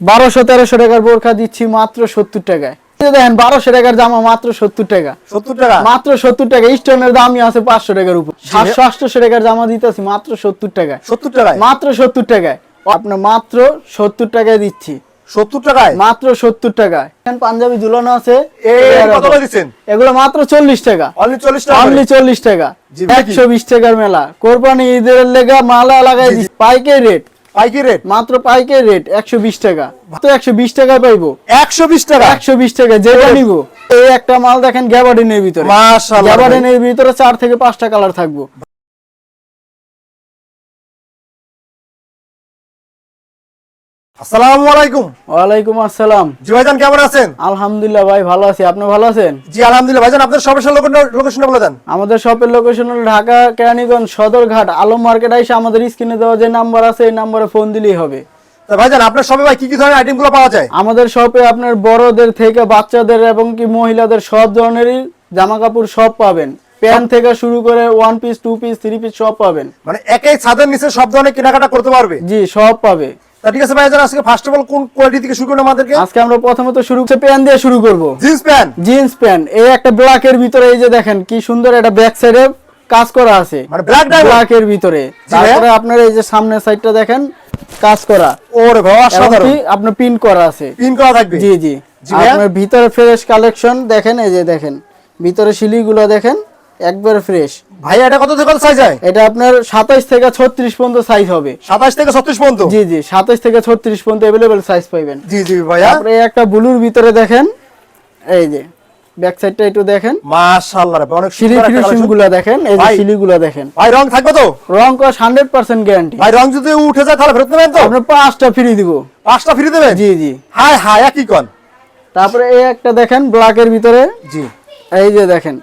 বারোশো তেরোশো টাকার বোরখা দিচ্ছি মাত্র সত্তর টাকায়। দেখেন বারোশো টাকার জামা মাত্র সত্তর টাকা। সত্তর টাকা? মাত্র সত্তর টাকা স্টোনের দামই আছে পাঁচশো টাকার উপর। সাতশো আটশো টাকার জামা দিতেছি মাত্র সত্তর টাকায়। সত্তর টাকায়? মাত্র সত্তর টাকায়। আপনার মাত্র সত্তর টাকায় দিচ্ছি। সত্তর টাকায়? মাত্র সত্তর টাকায়। পাঞ্জাবি ঝুলানো আছে। এগুলো মাত্র চল্লিশ টাকা। অনলি চল্লিশ টাকা? একশো বিশ টাকার মেলা। কোরবানি ঈদের লেগা মালা লাগাই পাইকারি রেট। পাইকি রেট মাত্র পাইকারি রেট একশো বিশ টাকা। তো একশো বিশ টাকায় পাইবো। একশো বিশ টাকা? একশো বিশ টাকা যেটা নিব। এই একটা মাল দেখেন গ্যাবার্ডিনের ভিতরে। মাশাআল্লাহ। গ্যাবার্ডিনের ভিতরে চার থেকে পাঁচটা কালার থাকব। আসসালামু আলাইকুম। ওয়ালাইকুম আসসালাম। জি ভাইজান কেমন আছেন? আলহামদুলিল্লাহ ভাই ভালো আছি। আপনি ভালো আছেন? জি আলহামদুলিল্লাহ। ভাইজান আপনার সর্বশেষ লোকেশনটা বলে দেন। আমাদের শপের লোকেশন হলো ঢাকা কেরানীগঞ্জ সদরঘাট আলম মার্কেট আইসা আমাদের স্ক্রিনে দেওয়া যে নাম্বার আছে এই নাম্বারে ফোন দিলেই হবে। ভাইজান আপনার সবে ভাই কি কি ধরনের আইটেমগুলো পাওয়া যায়? আমাদের শপে আপনার বড়দের থেকে বাচ্চাদের এবং কি মহিলাদের সব ধরনেরই জামা কাপড় সব পাবেন। প্যান্ট থেকে শুরু করে one piece two piece three piece সব পাবেন। মানে একই ছাদের নিচে সব ধরনের কেনাকাটা করতে পারবে? জি সব পাবে। ঠিক আছে ভাইজান আজকে ফার্স্ট অফ অল কোন কোয়ালিটি থেকে শুরু করুন আমাদেরকে? আজকে আমরা প্রথমত শুরু করছি প্যান্ট দিয়ে শুরু করব। জিন্স প্যান্ট জিন্স প্যান্ট এই একটা ব্ল্যাকের ভিতরে এই যে দেখেন কি সুন্দর একটা ব্যাক সাইডে কাজ করা আছে। মানে black diamond? ব্ল্যাকের ভিতরে। তারপরে আপনার এই যে সামনের সাইডটা দেখেন কাজ করা। ওরে ভাই অসাধারণ। আপনার পিন করা আছে। পিন করা থাকবে? জি জি। জি আপনার ভিতরে ফ্রেশ কালেকশন দেখেন এই যে দেখেন। ভিতরে শিলিগুলো দেখেন একবার ফ্রেশ ভাই এটা কত থেকে কত সাইজ হয়? এটা আপনার সাতাইশ থেকে ছত্রিশ পর্যন্ত সাইজ হবে। সাতাশ থেকে ছত্রিশ পর্যন্ত? জি জি সাতাইশ থেকে ছত্রিশ পর্যন্ত অ্যাভেলেবেল সাইজ পাইবেন। জি জি ভাইয়া। তারপরে একটা ব্লুর ভিতরে দেখেন এই যে ব্যাক সাইডটা একটু দেখেন। মাশাআল্লাহ রে অনেক সুন্দর দেখেন এই যে ভাই। সিলিগুলা দেখেন। ভাই রং থাকবে তো? রং কস হান্ড্রেড পার্সেন্ট গ্যারান্টি ভাই রং যদি উঠে যায় তাহলে ফেরত নেবেন তো? আপনার পাঁচটা ফ্রি দিব। পাঁচটা ফ্রি দেবেন? জি জি। হাই হাই একই কন। তারপরে এই একটা দেখেন ব্ল্যাকের ভিতরে। জি। এই যে দেখেন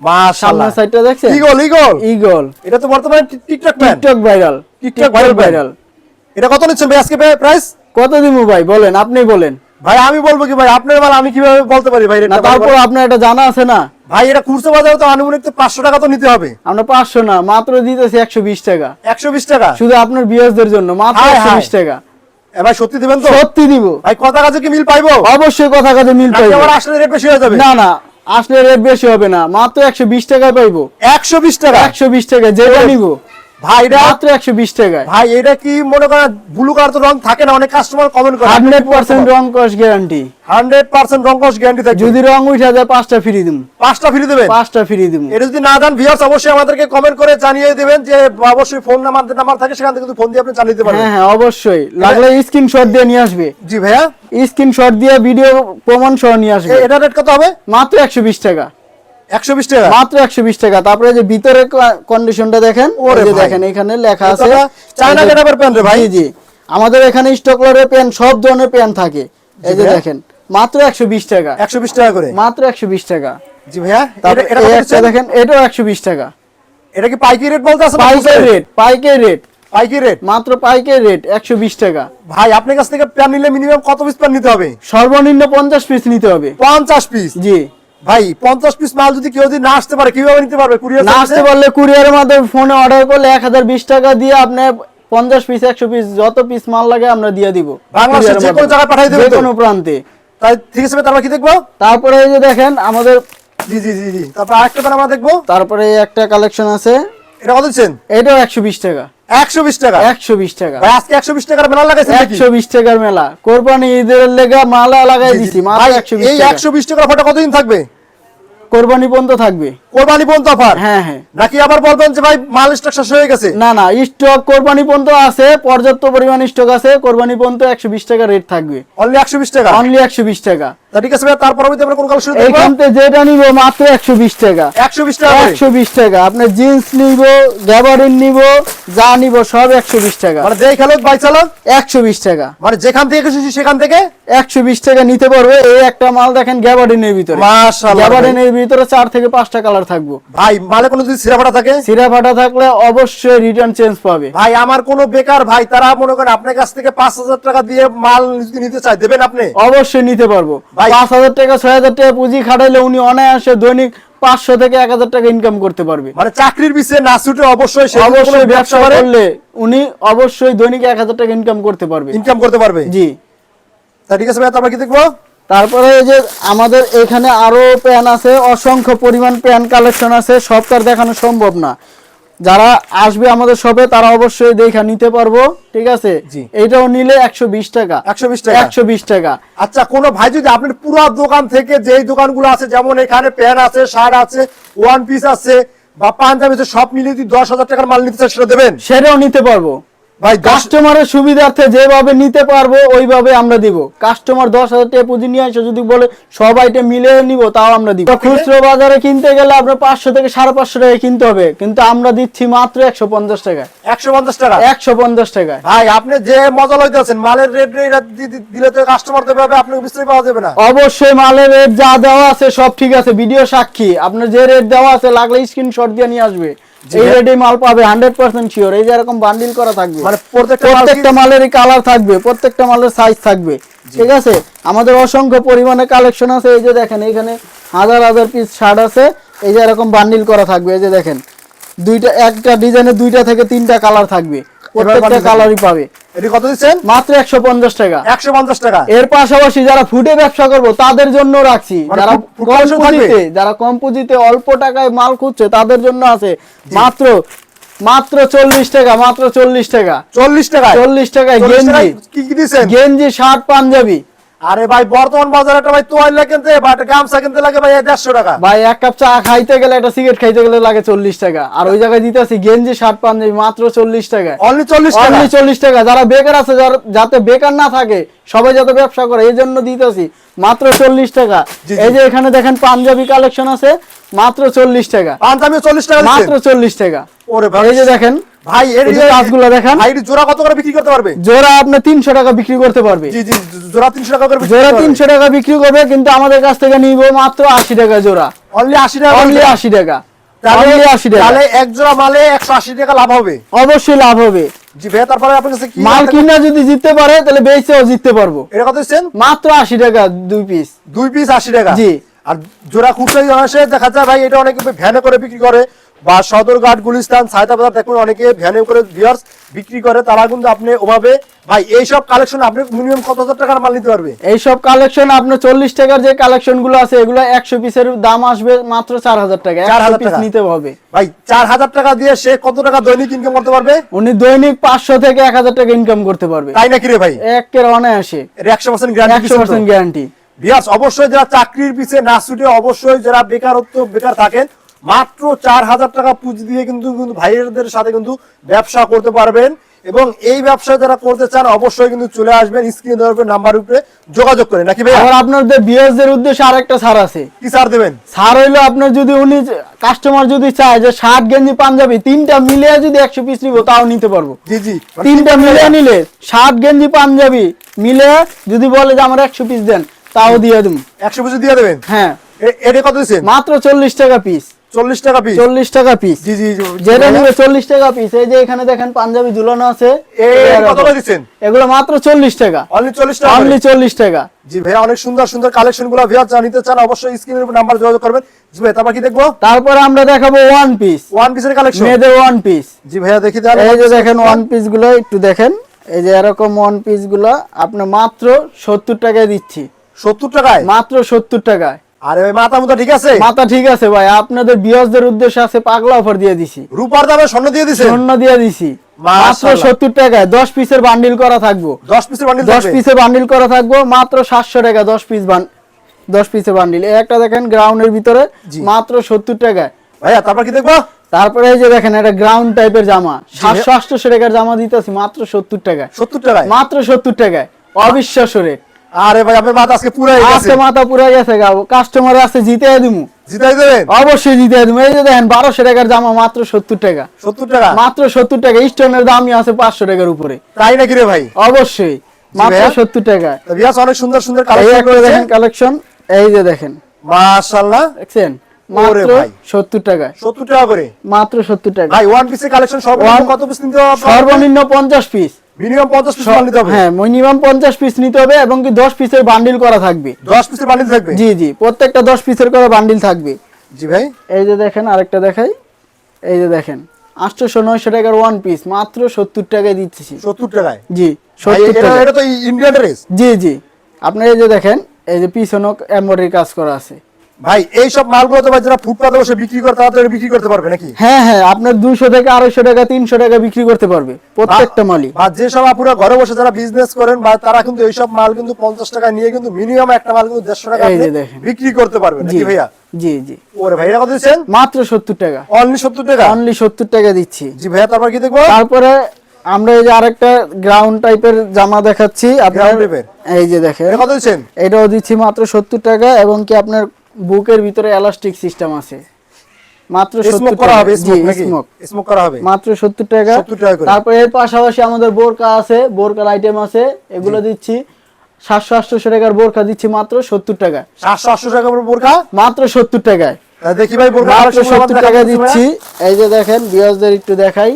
মাশাআল্লাহ। সাইডটা দেখছেন? ইগল ইগল ইগল এটা তো বর্তমানে TikTok TikTok viral TikTok viral এটা কত নিচ্ছেন ভাই আজকে প্রাইস কত দিব ভাই? বলেন আপনি বলেন। ভাই আমি বলব কি ভাই আপনার মাল আমি কীভাবে বলতে পারি ভাই? না তারপর আপনার এটা জানা আছে না? ভাই এটা খুচরো বাজারে তো আনুমানিক তো পাঁচশো টাকা তো নিতে হবে। আমরা পাঁচশো না মাত্র দিতেছি একশো বিশ টাকা। একশো বিশ টাকা? শুধু আপনার বিয়াসদের জন্য মাত্র হায় একশো হায়। বিশ টাকা। এ ভাই সত্যি দিবেন তো? সত্যি দিব। ভাই কথা কাছে কি মিল পাইবো? অবশ্যই কথা কাজে মিল পাইবো। আবার আসলে রেট বেশি হয়ে যাবে? না না আসলে রেট বেশি হবে না মাত্র একশো বিশ টাকায় পাইবো। একশো বিশ টাকা? একশো বিশ টাকা যেটা নিব। ভাই এটা মাত্র টাকায়। ভাই এটা কি মনে করেন ব্লু কালার তো রং থাকে না অনেক কাস্টমার কমেন্ট করে। হান্ড্রেড পার্সেন্ট রং কস গ্যারান্টি হান্ড্রেড পার্সেন্ট রং কস গ্যারান্টি থাকবে। যদি রং উঠে যায় পাঁচটা ফ্রি দিম। পাঁচটা ফ্রি দেবেন? পাঁচটা ফ্রি দিম। এটা যদি না দেন ভিউয়ার্স অবশ্যই আমাদেরকে কমেন্ট করে জানিয়ে দিবেন যে অবশ্যই ফোন নাম্বার নাম্বার থাকে সেখান থেকে কিন্তু ফোন দিয়ে আপনি জানিয়ে দিতে পারবেন। হ্যাঁ হ্যাঁ অবশ্যই। লাগলে স্ক্রিনশট দিয়ে নিয়ে আসবে। জি ভাইয়া। স্ক্রিনশট দিয়ে ভিডিও প্রমাণ সহ নিয়ে আসবে। এটা রেট কত হবে? মাত্র একশো বিশ টাকা। একশো বিশ টাকা? মাত্র টাকা। তারপরে যে ভিতরে কন্ডিশনটা দেখেন ওরে ওরে দেখেন এখানে লেখা আছে চায়না গেটাপের প্যান্ট রে ভাই। জি জি। আমাদের এখানে স্টক লটের প্যান্ট সব ধরনের প্যান্ট থাকে। এই যে দেখেন মাত্র একশো বিশ টাকা। একশো বিশ টাকা করে? মাত্র একশো বিশ টাকা। জি ভাইয়া এটা-? দেখেন এটাও একশো বিশ টাকা। এটা কি পাইকি রেট বলতে আছে পাইকারি রেট পাইকারি রেট পাইকি রেট মাত্র পাইকারি রেট একশো বিশ টাকা। ভাই আপনার কাছ থেকে প্যান নিলে মিনিমাম কত পিস প্যান নিতে হবে? সর্বনিম্ন পঞ্চাশ পিস নিতে হবে। পঞ্চাশ পিস জি। ভাই পঞ্চাশ পিস মাল যদি কেউ যদি না আসতে পারে কীভাবে নিতে পারবে? কুরিয়ার না আসতে পারলে কুরিয়ারের মাধ্যমে ফোনে অর্ডার করলে এক হাজার বিশ টাকা দিয়ে আপনি পিস একশো পিস যত পিস মাল লাগে আমরা দিয়ে দিব। বাংলাদেশের যে কোনো জায়গায় পাঠিয়ে দেবেন যে কোনো প্রান্তে। তাই ঠিক আছে তারপর কি দেখব? তারপরে এই যে দেখেন আমাদের জি জি জি জি। তারপর আরেকটা আমরা দেখব। তারপরে একটা কালেকশন আছে। এটা কত দিচ্ছেন? এটাও একশো বিশ টাকা। একশো বিশ টাকা। একশো বিশ টাকা। ভাই আজকে টাকার মেলা টাকার মেলা। কোরবানি ঈদের লেগা মালা লাগাই। দিছি মাত্র এই টাকার ফটো কতদিন থাকবে? কোরবানি থাকবে। কোরবানি অফার? হ্যাঁ হ্যাঁ। নাকি আবার বলবেন যে ভাই মাল স্টক শেষ হয়ে গেছে? না না স্টক কোরবানি পর্যন্ত আছে পর্যাপ্ত পরিমাণ স্টক আছে কোরবানি পর্যন্ত একশো বিশ টাকা রেট থাকবে। অনলি একশো বিশ টাকা? অনলি একশো বিশ টাকা। তা ঠিক আছে ভাই তার পরবর্তী আমরা কোন কালেকশন দেখব এইখান থেকে যেটা নিব মাত্র একশো বিশ টাকা। একশো বিশ টাকা করে। একশো বিশ টাকা। আপনার জিন্স নিব গ্যাবারিন নিব যা নিব সব একশো বিশ টাকা। মানে যেই বাই চালক একশো বিশ টাকা। মানে যেখান থেকে খুশি সেখান থেকে? একশো বিশ টাকা নিতে পারবে এই একটা মাল দেখেন গ্যাবারিনের ভিতরে। মাশাআল্লাহ গ্যাবারিনের ভিতরে চার থেকে পাঁচটা কালার থাকব। ভাই মালে কোনো যদি সিরা ফাটা থাকে? সিরা ফাটা থাকলে অবশ্যই রিটার্ন চেঞ্জ পাবে। ভাই আমার কোনো বেকার ভাই তারা মনে করেন আপনার কাছ থেকে পাঁচ হাজার টাকা দিয়ে মাল নিতে চায় দেবেন আপনি? অবশ্যই নিতে পারব। পাঁচ হাজার টাকা ছয় হাজার টাকা পুঁজি খাটাইলে উনি অনায়াসে দৈনিক পাঁচশো থেকে এক হাজার টাকা ইনকাম করতে পারবে। মানে চাকরির না ছুটে অবশ্যই অবশ্যই ব্যবসা করলে উনি অবশ্যই দৈনিক এক হাজার টাকা ইনকাম করতে পারবে। ইনকাম করতে পারবে? জি। তা ঠিক আছে তারপর কি দেখব? তারপরে এই যে আমাদের এখানে আরও প্যান আছে অসংখ্য পরিমাণ প্যান কালেকশন আছে সব তার দেখানো সম্ভব না। যারা আসবে আমাদের শপে তারা অবশ্যই দেখা নিতে পারব ঠিক আছে? এটাও নিলে একশো বিশ টাকা। একশো বিশ টাকা। একশো বিশ টাকা। আচ্ছা কোনো ভাই যদি আপনার পুরো দোকান থেকে যেই দোকানগুলো আছে যেমন এখানে প্যান্ট আছে শার্ট আছে ওয়ান পিস আছে বা পাঞ্জাবি সব মিলিয়ে যদি দশ হাজার টাকার মাল নিতে চান সেটা দেবেন? সেটাও নিতে পারব। ভাই কাস্টমারের সুবিধার্থে যেভাবে নিতে পারব ওইভাবে আমরা দিব। কাস্টমার দশ হাজার টাকা পুঁজি নিয়ে আসে যদি বলে সব আইটেম মিলে নিব তাও আমরা দিব। খুচরো বাজারে কিনতে গেলে আপনার পাঁচশো থেকে সাড়ে পাঁচশো টাকা কিনতে হবে। কিন্তু আমরা দিচ্ছি মাত্র একশো পঞ্চাশ টাকায়। একশো পঞ্চাশ টাকা? একশো পঞ্চাশ টাকায়। ভাই আপনি যে মজা লইতেছেন মালের রেট দিলে তো কাস্টমার দেবে আপনাকে বিস্তারিত পাওয়া যাবে না। অবশ্যই মালের রেট যা দেওয়া আছে সব ঠিক আছে ভিডিও সাক্ষী। আপনার যে রেট দেওয়া আছে লাগলে স্ক্রিনশট দিয়ে নিয়ে আসবে। এই রেটে মাল পাবে হান্ড্রেড পার্সেন্ট শিওর এই যে এরকম বান্ডিল করা থাকবে। মানে প্রত্যেকটা মালেরই কালার থাকবে প্রত্যেকটা মালের সাইজ থাকবে ঠিক আছে? আমাদের অসংখ্য পরিমাণে কালেকশন আছে এই যে দেখেন এখানে হাজার হাজার পিস শার্ট আছে এই যে এরকম বান্ডিল করা থাকবে এই যে দেখেন। দুইটা একটা ডিজাইনে দুইটা থেকে তিনটা কালার থাকবে প্রত্যেকটা কালারই পাবে। এটি কত দিচ্ছেন? মাত্র একশো পঞ্চাশ টাকা। এর পাশাপাশি যারা ফুডে ব্যবসা করব তাদের জন্য রাখছি। মানে যারা food- food কম পুঁজিতে যারা কম পুঁজিতে অল্প টাকায় মাল খুঁজছে তাদের জন্য আছে মাত্র মাত্র চল্লিশ টাকা মাত্র চল্লিশ টাকা। চল্লিশ টাকা চল্লিশ টাকায় গেঞ্জি। কি কি দিচ্ছেন গেঞ্জি শার্ট পাঞ্জাবি। আরে ভাই বর্তমান বাজারে একটা ভাই তোয়াইলা কিনতে বা একটা গামছা কিনতে লাগে ভাই দেড়শো টাকা। ভাই এক কাপ চা খাইতে গেলে একটা সিগারেট খাইতে গেলে লাগে চল্লিশ টাকা। আর ওই জায়গায় দিতেছি গেঞ্জি শার্ট পাঞ্জাবি মাত্র চল্লিশ টাকা অনলি চল্লিশ টাকা? অনলি চল্লিশ টাকা। যারা বেকার আছে যারা- যাতে বেকার না থাকে সবাই যাতে ব্যবসা করে এই জন্য দিতেছি মাত্র চল্লিশ টাকা। এই যে এখানে দেখেন পাঞ্জাবি কালেকশন আছে মাত্র চল্লিশ টাকা। পাঞ্জাবি চল্লিশ টাকা মাত্র চল্লিশ টাকা। ওরে ভাই এই যে দেখেন ভাই এর কাজগুলো দেখেন। ভাই জোড়া কত করে বিক্রি করতে পারবে? জোড়া আপনি তিনশো টাকা বিক্রি করতে পারবে। জি জি জোড়া তিনশো টাকা করে জোড়া করতে পারবে তিনশো টাকা বিক্রি করবে কিন্তু আমাদের কাছ থেকে নিব মাত্র আশি টাকা জোড়া। অনলি আশি টাকা অনলি করে। আশি টাকা। তাহলে অনলি আশি টাকা। তাহলে এক জোড়া মালে একশো আশি টাকা লাভ হবে। অবশ্যই লাভ হবে। জি ভাই তারপরে আপনার কাছে কি মাল কিনা যদি জিততে পারে তাহলে বেচেও জিততে পারব। এটা কত দিচ্ছেন? মাত্র আশি টাকা দুই পিস দুই পিস আশি টাকা। জি। আর জোড়া আসে দেখা যায় ভাই এটা অনেকে ভ্যানে করে বিক্রি করে। বা সদরঘাট গুলিস্তান সায়তা বাজার দেখুন অনেকে ভ্যানে করে ভিউয়ার্স বিক্রি করে তারা কিন্তু আপনি ওভাবে ভাই এইসব কালেকশন আপনি মিনিমাম কত হাজার টাকার মাল নিতে পারবে? এইসব কালেকশন আপনার চল্লিশ টাকার যে কালেকশনগুলো আছে এগুলো একশো পিসের দাম আসবে মাত্র চার হাজার টাকা। 4,000 একশো পিস নিতে হবে। ভাই চার হাজার টাকা দিয়ে সে কত টাকা দৈনিক ইনকাম করতে পারবে? উনি দৈনিক পাঁচশো থেকে এক হাজার টাকা ইনকাম করতে পারবে। তাই নাকি রে ভাই? একের অনায়াসে। একশো পার্সেন্ট গ্যারান্টি একশো পার্সেন্ট গ্যারান্টি বিয়াস অবশ্যই যারা চাকরির পিছিয়ে না ছুটে অবশ্যই যারা বেকারত্ব বেকার থাকেন মাত্র চার হাজার টাকা পুঁজি দিয়ে কিন্তু কিন্তু ভাইয়েরদের সাথে কিন্তু ব্যবসা করতে পারবেন। এবং এই ব্যবসা যারা করতে চান অবশ্যই কিন্তু চলে আসবেন স্ক্রিনে দেওয়ার উপরে নাম্বার উপরে যোগাযোগ করে নাকি ভাই আবার আপনাদের বিএসদের উদ্দেশ্যে আরেকটা ছাড় আছে। কি সার দেবেন? ছাড় হইল আপনার যদি উনি কাস্টমার যদি চায় যে শার্ট গেঞ্জি পাঞ্জাবি তিনটা মিলিয়ে যদি একশো পিস নিবো তাও নিতে পারব। জি জি। তিনটা মিলিয়ে নিলে শার্ট গেঞ্জি পাঞ্জাবি মিলে যদি বলে যে আমার একশো পিস দেন তাও দিয়ে দেবো। একশো পিস দিয়ে দেবেন? হ্যাঁ। এটা কত দিচ্ছেন? মাত্র চল্লিশ টাকা পিস চল্লিশ টাকা পিস চল্লিশ টাকা পিস জি জি। যেটা নিবে চল্লিশ টাকা পিস এই যে এখানে দেখেন পাঞ্জাবি ঝুলানো আছে এগুলো মাত্র চল্লিশ টাকা। অনলি চল্লিশ টাকা অনলি চল্লিশ টাকা। জি ভাই অনেক সুন্দর সুন্দর কালেকশনগুলো ভিউয়ার জানিতে চান অবশ্যই স্ক্রিনের উপর নাম্বার যোগাযোগ করবেন। জি ভাই তারপর কি দেখব? তারপরে আমরা দেখাবো ওয়ান পিস ওয়ান পিসের কালেকশন মেয়েদের ওয়ান পিস জি ভাইয়া দেখি তাহলে। এই যে দেখেন ওয়ান পিসগুলো একটু দেখেন। এই যে এরকম ওয়ান পিসগুলো আপনার মাত্র সত্তর টাকায় দিচ্ছি। সত্তর টাকায়? মাত্র সত্তর টাকায়। আরে ভাই মাথা মুথা ঠিক আছে? মাথা ঠিক আছে ভাই আপনাদের বিয়সদের উদ্দেশ্যে আছে পাগলা অফার দিয়ে দিছি। রূপার দামে স্বর্ণ দিয়ে দিছেন স্বর্ণ দিয়ে দিছি। মাত্র সত্তর টাকায় দশ পিসের বান্ডিল করা থাকব। দশ পিসের বান্ডিল দশ বান্ডিল করা থাকব মাত্র সাতশো টাকা দশ পিস দশ পিসে বান্ডিল একটা দেখেন গ্রাউন্ডের ভিতরে মাত্র সত্তর টাকায়। ভাইয়া তারপর কি দেখব? তারপরে এই যে দেখেন একটা গ্রাউন্ড টাইপের জামা। সাতশো আটশো টাকার জামা দিতেছি মাত্র সত্তর টাকায়। সত্তর টাকায়? মাত্র সত্তর টাকায়। অবিশ্বাস্য রেট আরে ভাই আপনার মাথা আজকে গেছে। আজকে মাথা পুরা গেছে গাবো কাস্টমার আছে জিতে দিমু। জিতাই দেবেন? অবশ্যই জিতে দিমু। এই যে দেখেন টাকার জামা মাত্র সত্তর টাকা। সত্তর টাকা? মাত্র সত্তর টাকা। স্টোনের দামই আছে পাঁচশো টাকার উপরে। তাই নাকি রে ভাই? অবশ্যই। মাত্র ভাইয়া? সত্তর টাকা। বিয়াস অনেক সুন্দর সুন্দর কালেকশন একটা দেখেন কালেকশন এই যে দেখেন। মাশাআল্লাহ। দেখছেন? মাত্র টাকায় সত্তর টাকা। করে? মাত্র সত্তর টাকা। ভাই ওয়ান পিসের কালেকশন সব কত পিস নিতে সর্বনিম্ন পঞ্চাশ পিস মিনিমাম পঞ্চাশ পিস মাল নিতে হবে। হ্যাঁ মিনিমাম পঞ্চাশ পিস নিতে হবে এবং কি দশ পিসের বান্ডিল করা থাকবে। দশ পিসের বান্ডিল থাকবে? জি জি প্রত্যেকটা দশ পিসের করে বান্ডিল থাকবে। জি ভাই। এই যে দেখেন আরেকটা দেখাই। এই যে দেখেন আটশোশো নয়শো টাকার ওয়ান পিস মাত্র সত্তর টাকায় দিচ্ছি। সত্তর টাকায়? জি ভাই, সত্তর এটা টাকা এটা তো ইন্ডিয়ান ড্রেস জি জি। আপনার এই যে দেখেন এই যে পিছনও এমব্রয়ডারি কাজ করা আছে। ভাই এই সব মালগুলো তো যারা ফুটপাতে বসে বিক্রি করে তারা তো বিক্রি করতে পারবে নাকি? হ্যাঁ হ্যাঁ আপনার দুইশো থেকে আড়াইশো টাকা তিনশো টাকা বিক্রি করতে পারবে প্রত্যেকটা মালই। বা যে সব আপুরা ঘরে বসে যারা বিজনেস করেন বা তারা কিন্তু এইসব মাল কিন্তু পঞ্চাশ টাকা নিয়ে কিন্তু মিনিমাম একটা মাল কিন্তু দেড়শো টাকা এই। বিক্রি করতে পারবেন জি নাকি ভাইয়া? জি জি। ওরে ভাইয়া কত দিচ্ছেন? মাত্র সত্তর টাকা। অনলি সত্তর টাকা? অনলি সত্তর টাকা দিচ্ছি। জি ভাইয়া তারপর কি দেখব? তারপরে আমরা এই যে আরেকটা গ্রাউন্ড টাইপের জামা দেখাচ্ছি। আপনার? এই যে দেখেন। এটা কত দিচ্ছেন? এটাও দিচ্ছি মাত্র সত্তর টাকা এবং কি আপনার বুকের ভিতরে এলাস্টিক সিস্টেম আছে। মাত্র স্মোক করা হবে স্মোক স্মোক করা হবে। মাত্র সত্তর টাকা। 70 টাকা করে। তারপরে এর পাশাপাশি আমাদের বোরকা আছে বোরকার আইটেম আছে এগুলো দিচ্ছি। সাতশো আটশোশো টাকার বোরকা দিচ্ছি মাত্র সত্তর টাকা। সাতশো আটশো টাকা করে বোরকা? মাত্র সত্তর টাকায়। দেখি ভাই বোরকা মাত্র সত্তর টাকা দিচ্ছি এই যে দেখেন বিয়াসদের একটু দেখাই।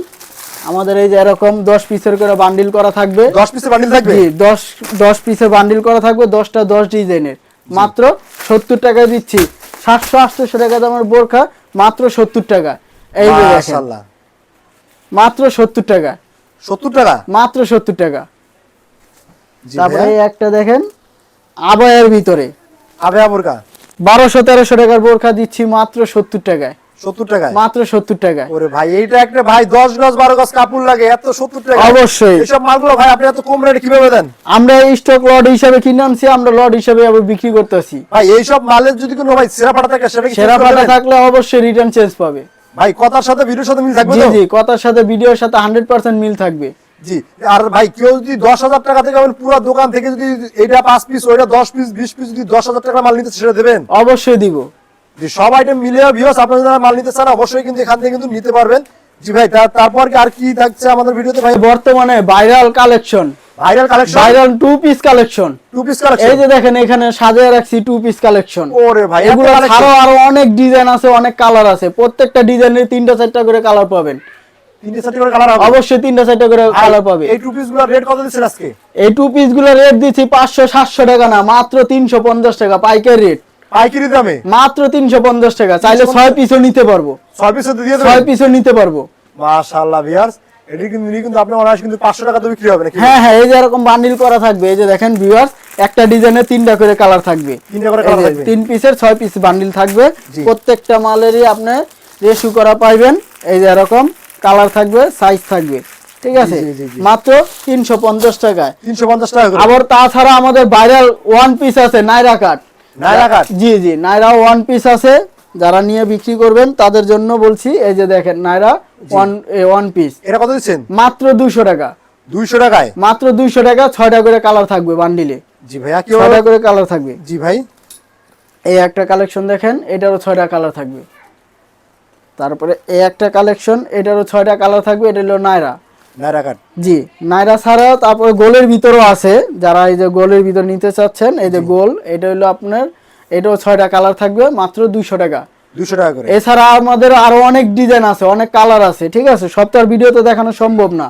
আমাদের এই যে এরকম দশ পিসের করে বান্ডিল করা থাকবে। দশ পিসের বান্ডিল থাকবে? জি দশ দশ পিসের বান্ডিল করা থাকবে দশটা দশ ডিজাইনের মাত্র সত্তর টাকা দিচ্ছি। সাতশো আটশো টাকা দামের বোরখা মাত্র সত্তর টাকা। এই যে দেখেন। মাত্র সত্তর টাকা। সত্তর টাকা? মাত্র সত্তর টাকা। তারপরে একটা দেখেন আবায়ের ভিতরে। আবয়া বোরখা? বারোশো তেরোশো টাকার বোরখা দিচ্ছি মাত্র সত্তর টাকায়। সত্তর টাকায়? মাত্র সত্তর টাকায়। ওরে ভাই এইটা একটা ভাই দশ গজ বারো গজ কাপড় লাগে এত সত্তর টাকা। অবশ্যই। এইসব মালগুলো ভাই আপনি এত কম রেটে কীভাবে দেন? আমরা স্টক লট হিসাবে কিনে আনছি আমরা লট হিসাবে আবার বিক্রি করতেছি। ভাই এইসব মালের যদি কোনো ভাই সেরা পাটা থাকে সেটা সেরা পাটা থাকলে অবশ্যই রিটার্ন চেঞ্জ পাবে। ভাই কথার সাথে ভিডিওর সাথে মিল থাকবে জি জি কথার সাথে ভিডিওর সাথে হান্ড্রেড পার্সেন্ট মিল থাকবে। জি আর ভাই কেউ যদি দশ হাজার টাকা থেকে পুরো দোকান থেকে যদি এটা পাঁচ পিস ওইটা দশ পিস বিশ পিস যদি দশ হাজার টাকা মাল নিতে সেটা দেবেন? অবশ্যই দিব। যে সব আইটেম মিলিয়ে ভিউস আপনারা যারা মাল নিতে চান অবশ্যই কিন্তু এখান থেকে কিন্তু নিতে পারবেন। জি ভাই তারপর কি আর কি থাকছে আমাদের ভিডিওতে ভাই? বর্তমানে viral collection viral collection viral two piece collection two piece এই যে দেখেন এখানে সাজিয়ে রাখছি টু পিস কালেকশন ওরে ভাই এত এগুলো collection। আরও অনেক ডিজাইন আছে অনেক কালার আছে। প্রত্যেকটা ডিজাইনের তিনটা চারটা করে কালার পাবেন। অবশ্যই তিনটা চারটা করে কালার পাবে। এই টু পিসগুলো রেট কত দিচ্ছেন আজকে? এই টু পিসগুলো রেট দিচ্ছি পাঁচশো সাতশো টাকা না মাত্র তিনশো পঞ্চাশ টাকা পাইকারি রেট পাইকারি দামে? মাত্র তিনশো পঞ্চাশ টাকা। চাইলে ছয় পিসও নিতে পারব। ছয় পিস দিয়ে ছয় দেবেন পিসও নিতে পারব। মাশাআল্লাহ ভিউয়ার্স এটি কিন্তু কিন্তু আপনি অনায়াস কিন্তু 500 টাকা তো বিক্রি হবে নাকি? হ্যাঁ হ্যাঁ এই যে এরকম বান্ডিল করা থাকবে এই যে দেখেন ভিউয়ার্স একটা ডিজাইনের তিনটা করে কালার থাকবে। তিনটা করে কালার থাকবে। তিন পিসের ছয় পিস বান্ডিল থাকবে। প্রত্যেকটা মালেরই আপনি রেশু করা পাইবেন। এই যে এরকম কালার থাকবে সাইজ থাকবে। ঠিক আছে। মাত্র তিনশো পঞ্চাশ টাকায়। 350 টাকা আবার তাছাড়া আমাদের ভাইরাল ওয়ান পিস আছে নাইরা কাট নাইরা কাট? জি জি নাইরা ওয়ান পিস আছে যারা নিয়ে বিক্রি করবেন তাদের জন্য বলছি এই যে দেখেন নাইরা ওয়ান ওয়ান পিস এটা কত দিচ্ছেন? মাত্র দুশো টাকা। 200 টাকায়? মাত্র দুইশো টাকা ছয়টা করে কালার থাকবে বান্ডিলে জি ভাইয়া কি ছয়টা করে কালার থাকবে। জি ভাই। এই একটা কালেকশন দেখেন এটারও ছয়টা কালার থাকবে। তারপরে এই একটা কালেকশন এটারও ছয়টা কালার থাকবে এটা হলো নাইরা। নাইরা কাট জি নাইরা ছাড়া তারপরে গোলের ভিতরও আছে যারা এই যে গোলের ভিতর নিতে চাচ্ছেন এই যে গোল এটা হলো আপনার এটাও ছয়টা কালার থাকবে মাত্র দুইশো টাকা। দুশো টাকা করে। এছাড়া আমাদের আরও অনেক ডিজাইন আছে অনেক কালার আছে ঠিক আছে? সপ্তাহের ভিডিও তো দেখানো সম্ভব না।